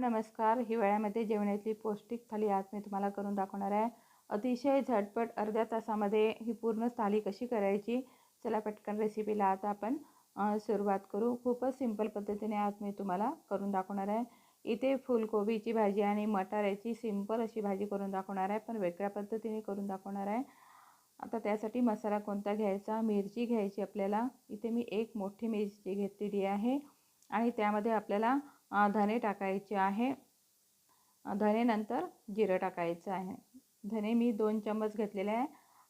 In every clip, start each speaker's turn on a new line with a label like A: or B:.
A: नमस्कार. हिवाळ्यामध्ये जेवणातली पौष्टिक थाली आज मी तुम्हाला करून दाखवणार आहे. अतिशय झटपट अर्ध्या तासामध्ये ही पूर्ण थाली कशी करायची चला पटकन रेसिपीला आता आपण सुरुवात करू. खूपच सिंपल पद्धतीने आज मी तुम्हाला करून दाखवणार आहे. इथे फुलकोबीची भाजी आणि मटाऱ्याची सिंपल अशी भाजी करून दाखवणार आहे पण वेगळ्या पद्धतीने करून दाखवणार आहे. आता त्यासाठी मसाला कोणता घ्यायचा? मिरची घ्यायची आपल्याला. इथे मी एक मोठी मिरची घेतलेली आहे. आणि त्यामध्ये आपल्याला धने टाकायचे आहे. धनेनंतर जिरं टाकायचं आहे. धने मी दोन चम्मच घेतलेले आहे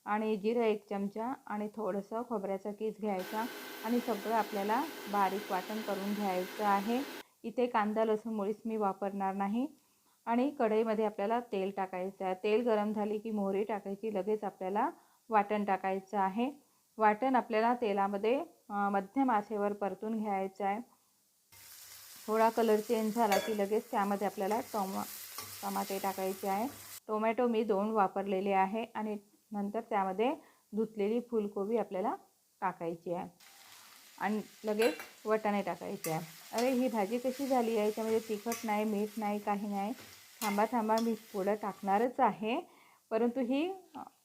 A: आणि जिरं एक चमचा आणि थोडंसं खोबऱ्याचा कीस घ्यायचा आणि सगळं आपल्याला बारीक वाटण करून घ्यायचं आहे. इथे कांदा लसूण मुळीच मी वापरणार नाही आणि कढईमध्ये आपल्याला तेल टाकायचं आहे. तेल गरम झाली की मोहरी टाकायची लगेच आपल्याला वाटण टाकायचं आहे. वाटण आपल्याला तेलामध्ये मध्यम आचेवर परतून घ्यायचं आहे. थोडा कलर चेंज झाला की लगेच त्यामध्ये आपल्याला टोमा टमाटे टाकायचे आहे. टोमॅटो मी दोन वापरलेले आहे आणि नंतर त्यामध्ये धुतलेली फुलकोबी आपल्याला टाकायची आहे. आणि लगेच वटाणे टाकायचे आहे. अरे ही भाजी कशी झाली आहे? याच्यामध्ये तिखट नाही मीठ नाही काही नाही. थांबा थांबा मी पुढं टाकणारच आहे. परंतु ही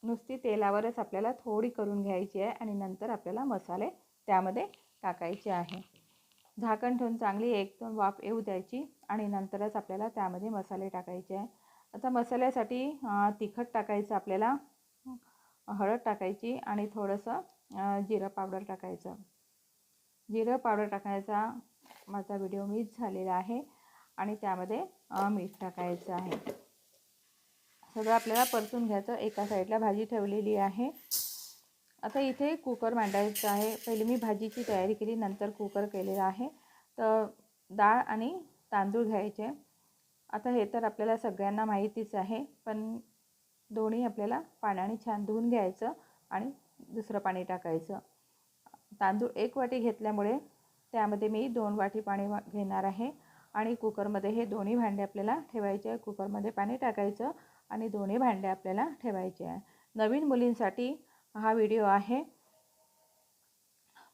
A: नुसती तेलावरच आपल्याला थोडी करून घ्यायची आहे आणि नंतर आपल्याला मसाले त्यामध्ये टाकायचे आहे. झाकण ठेवून चांगली एक दोन वाफ येऊ द्यायची आणि नंतरच आपल्याला त्यामध्ये मसाले टाकायचे आहे. आता मसाल्यासाठी तिखट टाकायचं आपल्याला हळद टाकायची आणि थोडंसं जिरं पावडर टाकायचं. जिरं पावडर टाकायचा माझा व्हिडिओ मिस झालेला आहे आणि त्यामध्ये मीठ टाकायचं आहे. सगळं आपल्याला परतून घ्यायचं. एका साईडला भाजी ठेवलेली आहे. आता इथे कुकर मांडायचं आहे. पहिले मी भाजीची तयारी केली नंतर कुकर केलेला आहे. तर डाळ आणि तांदूळ घ्यायचे. आता हे तर आपल्याला सगळ्यांना माहितीच आहे पण दोन्ही आपल्याला पाण्याने छान धुवून घ्यायचं आणि दुसरं पाणी टाकायचं. तांदूळ एक वाटी घेतल्यामुळे त्यामध्ये मी दोन वाटी पाणी घेणार आहे आणि कुकरमध्ये हे दोन्ही भांडे आपल्याला ठेवायचे आहे. कुकरमध्ये पाणी टाकायचं आणि दोन्ही भांडे आपल्याला ठेवायचे आहे. नवीन मुलींसाठी हा व्हिडिओ आहे.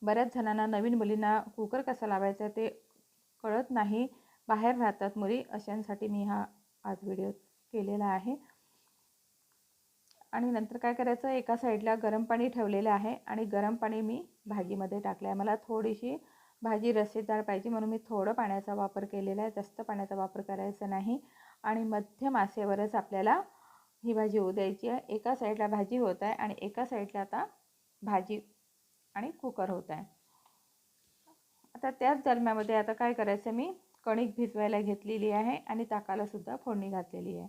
A: बऱ्याच जणांना नवीन मुलींना कुकर कसा लावायचा ते कळत नाही. बाहेर राहतात मुली अशांसाठी मी हा आज व्हिडिओ केलेला आहे. आणि नंतर काय करायचं एका साईडला गरम पाणी ठेवलेलं आहे आणि गरम पाणी मी भाजीमध्ये टाकलं आहे मला थोडीशी भाजी रसेदार पाहिजे म्हणून मी थोडं पाण्याचा वापर केलेला आहे. जास्त पाण्याचा वापर करायचा नाही. आणि मध्यम आसेवरच आपल्याला ही भाजी होऊ द्यायची आहे. एका साईडला भाजी होत आहे आणि एका साईडला आता भाजी आणि कुकर होत आहे. आता त्याच दरम्यामध्ये आता काय करायचं मी कणिक भिजवायला घेतलेली आहे आणि ताकालासुद्धा फोडणी घातलेली आहे.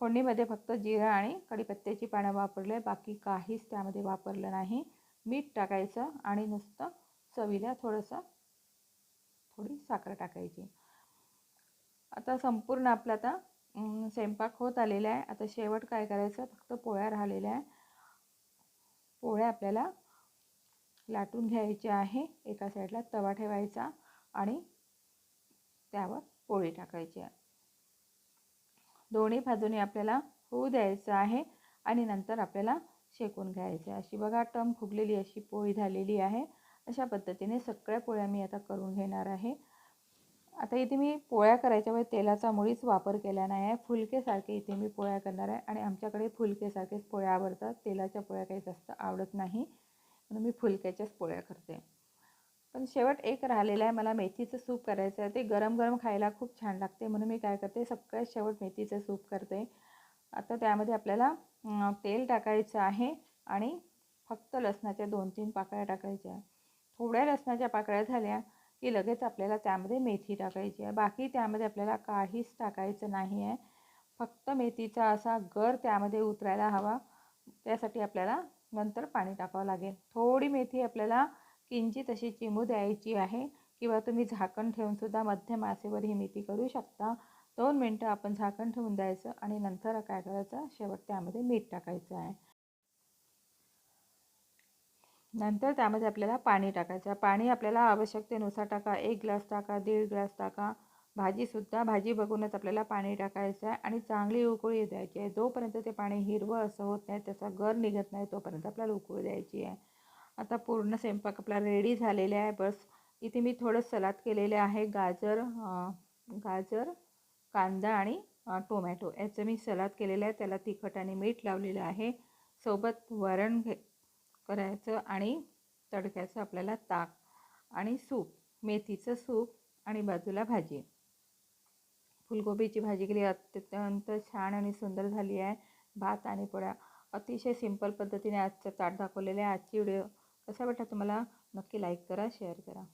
A: फोडणीमध्ये फक्त जिरं आणि कढीपत्त्याची पानं वापरले बाकी काहीच त्यामध्ये वापरलं नाही. मीठ टाकायचं आणि नुसतं चवीला थोडंसं थोडी साखर टाकायची. आता संपूर्ण आपलं आता स्वयंपाक होत आलेला आहे. आता शेवट काय करायचं? फक्त पोळ्या राहिलेल्या आहे पोळ्या आपल्याला लाटून घ्यायच्या आहे. एका साईडला तवा ठेवायचा आणि त्यावर पोळी टाकायची आहे. दोन्ही बाजूने आपल्याला होऊ द्यायचं आहे आणि नंतर आपल्याला शेकून घ्यायचं आहे. अशी बघा टम फुगलेली अशी पोळी झालेली आहे. अशा पद्धतीने सगळ्या पोळ्या मी आता करून घेणार आहे. आता इथे मी पोळ्या करायच्या वेळी तेलाचा मुळीच वापर केला नाही आहे फुलकेसारखे इथे मी पोळ्या करणार आहे आणि आमच्याकडे फुलकेसारखेच पोळ्या आवडतात. तेलाच्या पोळ्या काही जास्त आवडत नाही. म्हणून मी फुलक्याच्याच पोळ्या करते. पण शेवट एक राहिलेलं आहे. मला मेथीचं सूप करायचं आहे. ते गरम गरम खायला खूप छान लागते. म्हणून मी काय करते सगळ्यात शेवट मेथीचं सूप करते. आता त्यामध्ये आपल्याला तेल टाकायचं आहे आणि फक्त लसणाच्या दोन तीन पाकळ्या टाकायच्या. थोड्या लसणाच्या पाकळ्या झाल्या. की लगेच आपल्याला त्यामध्ये मेथी टाकायची आहे. बाकी त्यामध्ये आपल्याला काहीच टाकायचं नाही आहे. फक्त मेथीचा असा गर त्यामध्ये उतरायला हवा. त्यासाठी आपल्याला नंतर पाणी टाकावं लागेल. थोडी मेथी आपल्याला किंचित अशी चिमू द्यायची आहे किंवा तुम्ही झाकण ठेवूनसुद्धा मध्यम आसेवर ही मेथी करू शकता. दोन मिनटं आपण झाकण ठेवून द्यायचं आणि नंतर काय करायचं? शेवट त्यामध्ये मीठ टाकायचं आहे. नंतर त्यामध्ये आपल्याला पाणी टाकायचं. आहे पाणी आपल्याला आवश्यकतेनुसार टाका. एक ग्लास टाका दीड ग्लास टाका. भाजीसुद्धा भाजी बघूनच आपल्याला पाणी टाकायचं आहे आणि चांगली उकळी द्यायची आहे. जोपर्यंत ते पाणी हिरवं असं होत नाही त्याचा गर निघत नाही तोपर्यंत आपल्याला उकळी द्यायची आहे. आता पूर्ण स्वयंपाक आपला रेडी झालेला आहे. बस इथे मी थोडं सलाद केलेले आहे. गाजर गाजर कांदा आणि टोमॅटो याचं मी सलाद केलेलं आहे. त्याला तिखट आणि मीठ लावलेलं आहे. सोबत वरण घे करायचं आणि तडक्याचं आपल्याला ताक आणि सूप मेथीचं सूप आणि बाजूला भाजी. फुलगोबीची भाजी केली अत्यंत छान आणि सुंदर झाली आहे. भात आणि पोळ्या. अतिशय सिंपल पद्धतीने आजचं ताट दाखवलेलं आहे. आजची व्हिडिओ कसा वाटला तुम्हाला? नक्की लाईक करा शेअर करा.